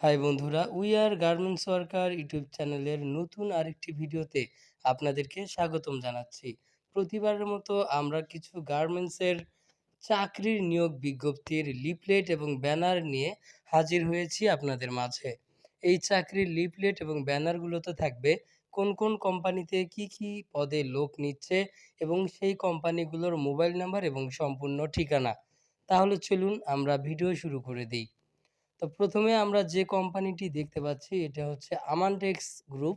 High বন্ধুরা we are garments worker YouTube চ্যানেলের নতুন আরেকটি ভিডিওতে আপনাদেরকে স্বাগতম জানাচ্ছি। প্রতিবারের মতো আমরা কিছু গার্মেন্টসের চাকরির নিয়োগ বিজ্ঞপ্তির লিফলেট এবং ব্যানার নিয়ে হাজির হয়েছি আপনাদের মাঝে। এই চাকরির লিফলেট এবং ব্যানারগুলোতে থাকবে, কোন কোন কোম্পানিতে কি কি পদে লোক নিচ্ছে এবং সেই কোম্পানিগুলোর মোবাইল নাম্বার এবং সম্পূর্ণ ঠিকানা। তাহলে চলুন আমরা ভিডিও শুরু করে দিই। তো প্রথমে আমরা যে কোম্পানিটি দেখতে পাচ্ছি, এটা হচ্ছে আমানটেক্স গ্রুপ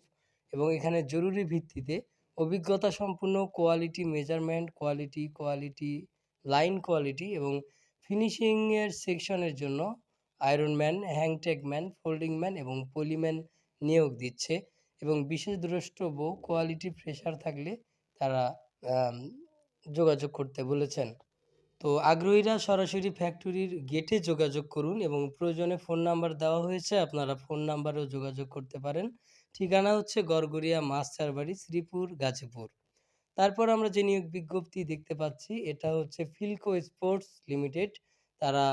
এবং এখানে জরুরি ভিত্তিতে অভিজ্ঞতা সম্পূর্ণ quality measurement quality quality line quality এবং ফিনিশিংয়ের সেকশনের জন্য আয়রনম্যান হ্যাংটেকম্যান ফোল্ডিংম্যান এবং পলিম্যান নিয়োগ দিচ্ছে এবং বিশেষ দ্রষ্টব্য কোয়ালিটি প্রেশার থাকলে তারা যোগাযোগ করতে বলেছেন। তো আগ্রহীরা সরাসরি ফ্যাক্টরির গেটে যোগাযোগ করুন এবং প্রয়োজনে ফোন নাম্বার দেওয়া হয়েছে, আপনারা ফোন নাম্বারেও যোগাযোগ করতে পারেন। ঠিকানা হচ্ছে গড়গড়িয়া মাছচারবাড়ি শ্রীপুর, গাজীপুর। তারপর আমরা যে নিয়োগ বিজ্ঞপ্তি দেখতে পাচ্ছি, এটা হচ্ছে ফিলকো স্পোর্টস লিমিটেড। তারা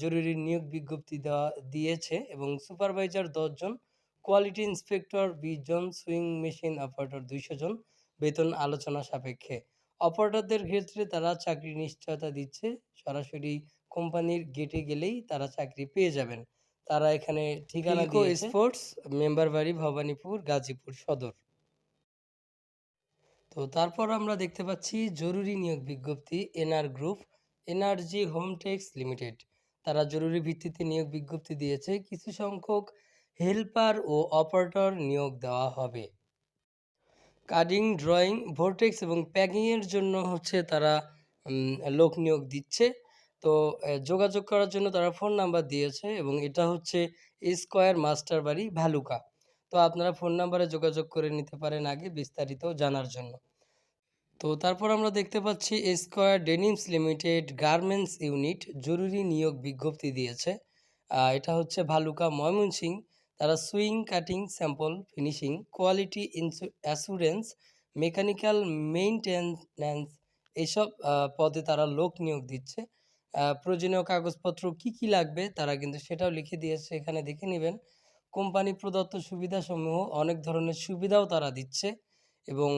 জরুরি নিয়োগ বিজ্ঞপ্তি দেওয়া, দিয়েছে এবং সুপারভাইজার দশজন কোয়ালিটি ইন্সপেক্টর বিশ জন সুইং মেশিন অপারেটর দুইশো জন, বেতন আলোচনা সাপেক্ষে। অপারেটরদের ক্ষেত্রে তারা চাকরি নিশ্চয়তা দিচ্ছে। সরাসরি কোম্পানির গেটে গেলেই তারা চাকরি পেয়ে যাবেন। তারা এখানে ঠিকানা স্পোর্টস মেম্বার বাড়ি ভবানীপুর গাজীপুর সদর তো তারপর আমরা দেখতে পাচ্ছি জরুরি নিয়োগ বিজ্ঞপ্তি NR group energy Hometex limited তারা জরুরি ভিত্তিতে নিয়োগ বিজ্ঞপ্তি দিয়েছে। কিছু সংখ্যক হেল্পার ও অপারেটর নিয়োগ দেওয়া হবে। কাটিং, ড্রয়িং ভোর্টেক্স এবং প্যাকিংয়ের জন্য হচ্ছে তারা লোক নিয়োগ দিচ্ছে। তো যোগাযোগ করার জন্য তারা ফোন নাম্বার দিয়েছে এবং এটা হচ্ছে স্কোয়ার মাস্টার বাড়ি ভালুকা তো আপনারা ফোন নাম্বারে যোগাযোগ করে নিতে পারেন আগে বিস্তারিত জানার জন্য। তো তারপর আমরা দেখতে পাচ্ছি square denims limited garments unit জরুরি নিয়োগ বিজ্ঞপ্তি দিয়েছে। এটা হচ্ছে ভালুকা ময়মনসিং তারা sewing, cutting, sample, finishing, quality assurance, mechanical maintenance এইসব পদে তারা লোক নিয়োগ দিচ্ছে। প্রয়োজনীয় কাগজপত্র কি কি লাগবে তারা কিন্তু সেটাও লিখে দিয়েছে এখানে দেখে নেবেন। কোম্পানি প্রদত্ত সুবিধাসমূহ, অনেক ধরনের সুবিধাও তারা দিচ্ছে এবং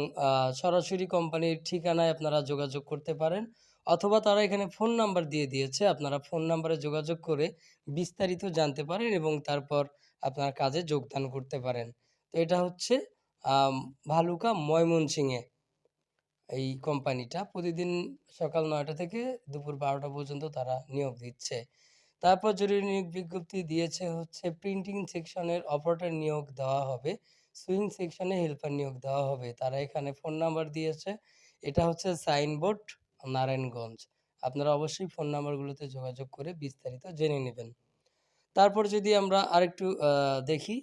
সরাসরি কোম্পানির ঠিকানায় আপনারা যোগাযোগ করতে পারেন। অথবা তারা এখানে ফোন নাম্বার দিয়ে দিয়েছে, আপনারা ফোন নাম্বারে যোগাযোগ করে বিস্তারিত জানতে পারেন এবং তারপর আপনার কাজে যোগদান করতে পারেন। তো এটা হচ্ছে ভালুকা ময়মনসিংহে। এই কোম্পানিটা প্রতিদিন সকাল নয়টা থেকে দুপুর বারোটা পর্যন্ত তারা নিয়োগ দিচ্ছে। তারপর জরুরি নিয়োগ বিজ্ঞপ্তি দিয়েছে হচ্ছে প্রিন্টিং সেকশনের অপারেটর নিয়োগ দেওয়া হবে সুইং সেকশনে হেল্পার নিয়োগ দেওয়া হবে। তারা এখানে ফোন নাম্বার দিয়েছে, এটা হচ্ছে সাইনবোর্ড নারায়ণগঞ্জ। আপনারা অবশ্যই ফোন নাম্বারগুলোতে যোগাযোগ করে বিস্তারিত জেনে নেবেন। তারপর যদি আমরা আরেকটু দেখি,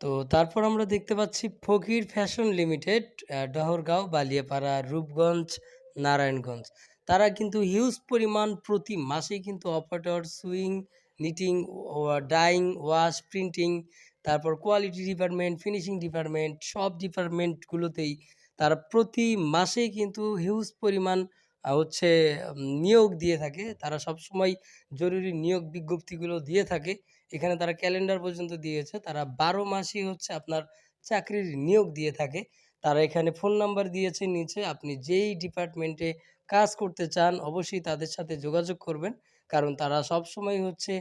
তো তারপর আমরা দেখতে পাচ্ছি ফকির ফ্যাশন লিমিটেড ডহরগাঁও, বালিয়াপাড়া, রূপগঞ্জ, নারায়ণগঞ্জ। তারা কিন্তু হিউজ পরিমাণ প্রতি মাসেই কিন্তু operator sewing knitting dyeing wash printing তারপর কোয়ালিটি ডিপার্টমেন্ট ফিনিশিং ডিপার্টমেন্ট সব ডিপার্টমেন্টগুলোতেই তারা প্রতি মাসেই কিন্তু হিউজ পরিমাণ হচ্ছে নিয়োগ দিয়ে থাকে। তারা সবসময় জরুরি নিয়োগ বিজ্ঞপ্তিগুলো দিয়ে থাকে। এখানে তারা ক্যালেন্ডার পর্যন্ত দিয়েছে। তারা বারো মাসই হচ্ছে আপনার চাকরির নিয়োগ দিয়ে থাকে। তারা এখানে ফোন নাম্বার দিয়েছে নিচে। আপনি যেই ডিপার্টমেন্টে কাজ করতে চান, অবশ্যই তাদের সাথে যোগাযোগ করবেন। কারণ তারা সব সময় হচ্ছে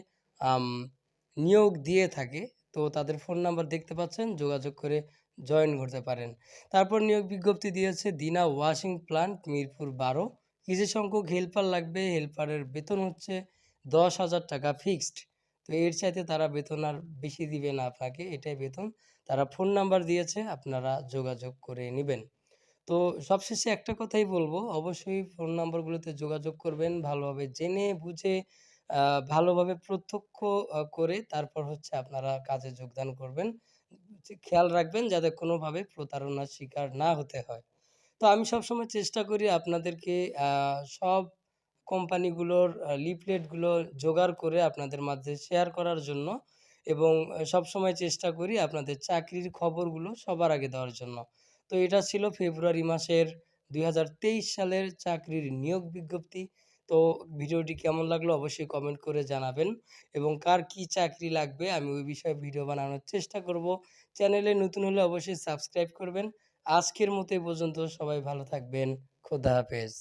নিয়োগ দিয়ে থাকে। তো তাদের ফোন নাম্বার দেখতে পাচ্ছেন, যোগাযোগ করে জয়েন করতে পারেন। তারপর নিয়োগ বিজ্ঞপ্তি দিয়েছে দিনা ওয়াশিং প্লান্ট, মিরপুর বারো। কিছু সংখ্যক হেল্পার লাগবে হেল্পারের বেতন হচ্ছে দশ হাজার টাকা ফিক্সড তো এর চাইতে তারা বেতন আর বেশি দিবে না আপনাকে, এটাই বেতন। তারা ফোন নাম্বার দিয়েছে, আপনারা যোগাযোগ করে নেবেন। তো সবশেষে একটা কথাই বলব, অবশ্যই ফোন নাম্বারগুলোতে যোগাযোগ করবেন, ভালোভাবে জেনে বুঝে ভালোভাবে প্রত্যক্ষ করে তারপর হচ্ছে আপনারা কাজে যোগদান করবেন। খেয়াল রাখবেন যাতে কোনোভাবে প্রতারণার শিকার না হতে হয়। তো আমি সবসময় চেষ্টা করি আপনাদেরকে সব কোম্পানিগুলোর লিফলেটগুলো জোগাড় করে আপনাদের মাঝে শেয়ার করার জন্য এবং সবসময় চেষ্টা করি আপনাদের চাকরির খবরগুলো সবার আগে দেওয়ার জন্য। তো এটা ছিল ফেব্রুয়ারি মাসের দুই হাজার তেইশ সালের চাকরির নিয়োগ বিজ্ঞপ্তি। তো ভিডিওটি কেমন লাগল অবশ্যই কমেন্ট করে জানাবেন এবং কার কি চাকরি লাগবে আমি ওই বিষয়ে ভিডিও বানানোর চেষ্টা করব। চ্যানেলে নতুন হলে অবশ্যই সাবস্ক্রাইব করবেন। আজকের মতো পর্যন্ত সবাই ভালো থাকবেন। খোদা হাফেজ।